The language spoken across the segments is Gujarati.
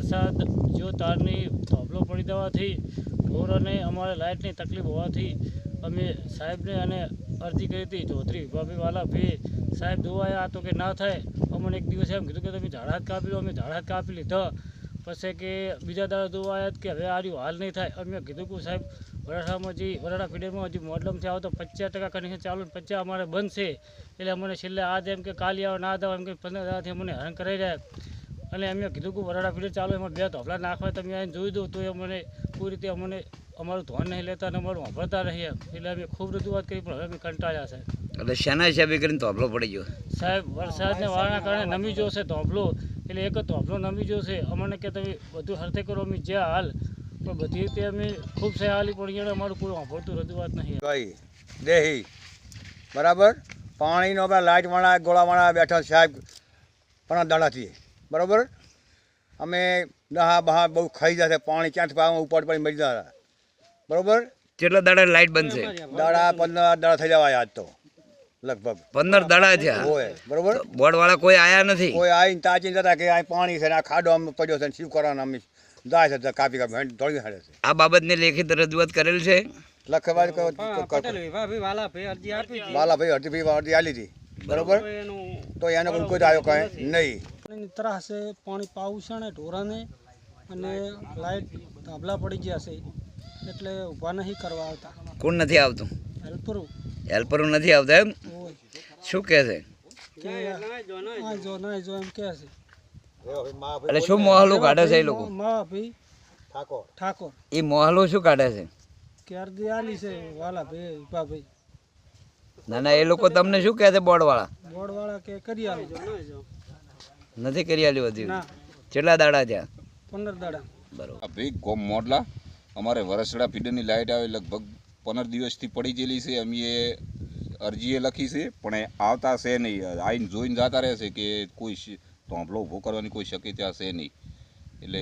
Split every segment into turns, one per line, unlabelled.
વરસાદ, જો તારની ધોબલો પડી દેવાથી, ઢોર અને અમારે લાઇટની તકલીફ હોવાથી, અમે સાહેબને અને અરજી કરી હતી, ચૌધરી વિભાગીવાલા ભાઈ સાહેબ ધોવાયા તો કે ના થાય. અમને એક દિવસે એમ કીધું કે તમે ઝાડ કાપી લો, અમે ઝાડ કાપી લીધા. પછી કે બીજા દાડા ધોવાયા કે હવે આ હાલ નહીં થાય. અમે કીધું કે સાહેબ વરાછામાં જે વરાડા ફીડરમાં હજી મોડલમથી આવે તો પચાસ ટકા કનેક્શન ચાલુ પચાસ અમારે બંધ છે. એટલે અમને છેલ્લે આજ એમ કે કાલે આવો, ના દાવ એમ કે પંદર દાડાથી અમને હેરાન કરાઈ રહ્યા. અને અમે કીધું કે વરાડા ફીડર ચાલો એમાં બે ધોપલા નાખવા તમે આવીને જોઈ દો તો એ અમને કોઈ રીતે અમને અમારું ધોન નહીં લેતા અને અમારું વાપરતા રહીએ એટલે અમે ખૂબ રજૂઆત કરી પણ હવે અમે કંટાળ્યા છે.
એટલે શેના હિસાબે કરીને તોબલો પડી ગયો?
સાહેબ વરસાદને વાળાના કારણે નમી જોશે ધોપલો એટલે એક ધોપલો નમી જોશે અમને કે તમે બધું હરતે કરો અમે જ્યાં હાલ. પણ બધી રીતે અમે ખૂબ સહાલી પડી ગયા અમારું કોઈ વાપરતું રજૂઆત નહીં
ગઈ દેહી. બરાબર? પાણીનો આપણે લાઇટવાળા ગોળાવાળા બેઠા સાહેબ પણ દાડાથી. બરાબર? અમે દહા બહા બહુ ખાઈ જશે પાણી ક્યાંથી પાવા ઉપર પાણી મરી જતા બરાબર?
કેટલા દાડા લાઈટ બંધ છે?
દાડા પંદર દાડા થઈ જવાય આજ તો. લગભગ.
પંદર દાડા છે
હોય બરાબર?
બોર્ડ વાળા કોઈ આયા નથી?
કોઈ આવીને તાચી જતા કે આ પાણી છે ને આ ખાડો અમે પડ્યો છે ને શિવ કરવાના અમે? જાય છે કાપી કાપી દોડી હાડે છે.
આ બાબતની લેખિત રજૂઆત કરેલ છે?
લખવા
પટેલ વિભાભી વાલા ભાઈ અરજી આપી હતી.
વાલાભાઈ હરતીભાઈ અરજી આલી હતી. બરાબર?
તો એનો
કોઈ કોઈ આવ્યો કઈ નહીં.
પાણીની ત્રાસ છે પાણી પાવું છે ને ઢોરાને અને લાઇટ ધાબલા પડી ગયા છે એટલે ઊભા નહીં કરવા આવતા.
કોણ નથી આવતું?
હેલ્પરું.
હેલ્પરો નથી આવતા એમ? શું કહે છે?
કે જો ના જો એમ કહે છે.
એટલે શું મોહલો કાઢે છે એ લોકો?
મા ભાઈ
ઠાકોર.
ઠાકોર.
એ મોહલો શું કાઢે છે?
કે અરજી આલી છે? વાલા ભાઈ ભાઈ.
ના ના એ લોકો તમને શું કહે છે બોર્ડ વાળા
બોર્ડ વાળા કે કરી આલો.
નથી કરી આલી વધી
ના.
કેટલા દાડા થયા?
પંદર દાડા.
બરોબર.
ભાઈ ગોમ મોડલા. અમારે વરસડા ફીડરની લાઇટ આવે લગભગ પંદર દિવસથી પડી ગયેલી છે. અમે એ અરજીએ લખી છે પણ એ આવતા છે નહીં. આવીને જોઈને જતા રહેશે કે કોઈ તોંભલો ઊભો કરવાની કોઈ શક્યતા છે નહીં. એટલે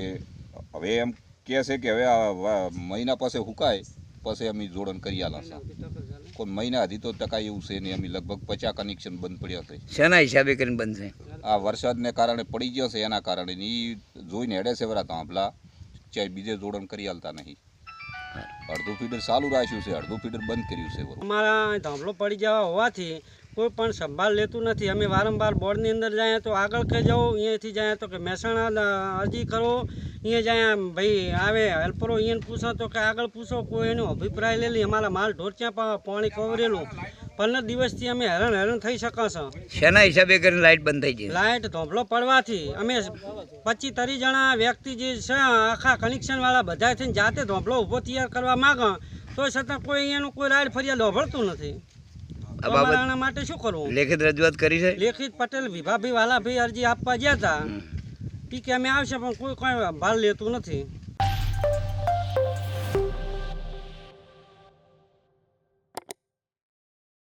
હવે એમ કહે છે કે હવે આ મહિના પાસે હુકાય પછી અમે જોડણ કરી આલા છે. કોઈ મહિના હજી તો ટકા એવું છે નહીં. અમે લગભગ પચાસ કનેક્શન બંધ પડ્યા છે.
શેના હિસાબે કરીને બંધ છે
આ વરસાદને કારણે પડી ગયો છે, એના કારણે એ જોઈને હેડે છે વરા તાંભલા ચાહે બીજે જોડણ કરી હાલતા નહીં. અડધું ફીડર ચાલુ રાખ્યું છે, અડધું ફીડર બંધ કર્યું છે.
અમારા ધાંભલો પડી જવા હોવાથી કોઈ પણ સંભાળ લેતું નથી. અમે વારંવાર બોર્ડની અંદર જાય તો આગળ કે જાઓ અહીંયાથી જાય તો કે મહેસાણા અરજી કરો. અહીંયા જાય ભાઈ, આવે, હેલ્પરો અહીંયા પૂછો તો કે આગળ પૂછો, કોઈ એનો અભિપ્રાય લઈ લે. અમારા માલ ઢોરચ્યા પાણી કવરેલું પંદર દિવસથી અમે હેરાન હેરાન થઈ શકાશો
શેના હિસાબે કરીને લાઈટ બંધ થઈ ગઈ?
લાઇટ ધોંભલો પડવાથી અમે પચીસ ત્રીસ જણા વ્યક્તિ જે છે આખા કનેક્શનવાળા બધા થઈને જાતે ધોંભલો ઊભો તૈયાર કરવા માગે તો છતાં કોઈ અહીંયાનું કોઈ રાઈડ ફરિયાદ હોભળતું નથી. અમારે માટે શું કરવું?
લેખિત રજૂઆત કરી છે?
લેખિત પટેલ વિભાભાઈ વાલાભાઈ અરજી આપવા ગયા હતા. કે અમે આવશે પણ કોઈ કોઈ ભાર લેતું નથી.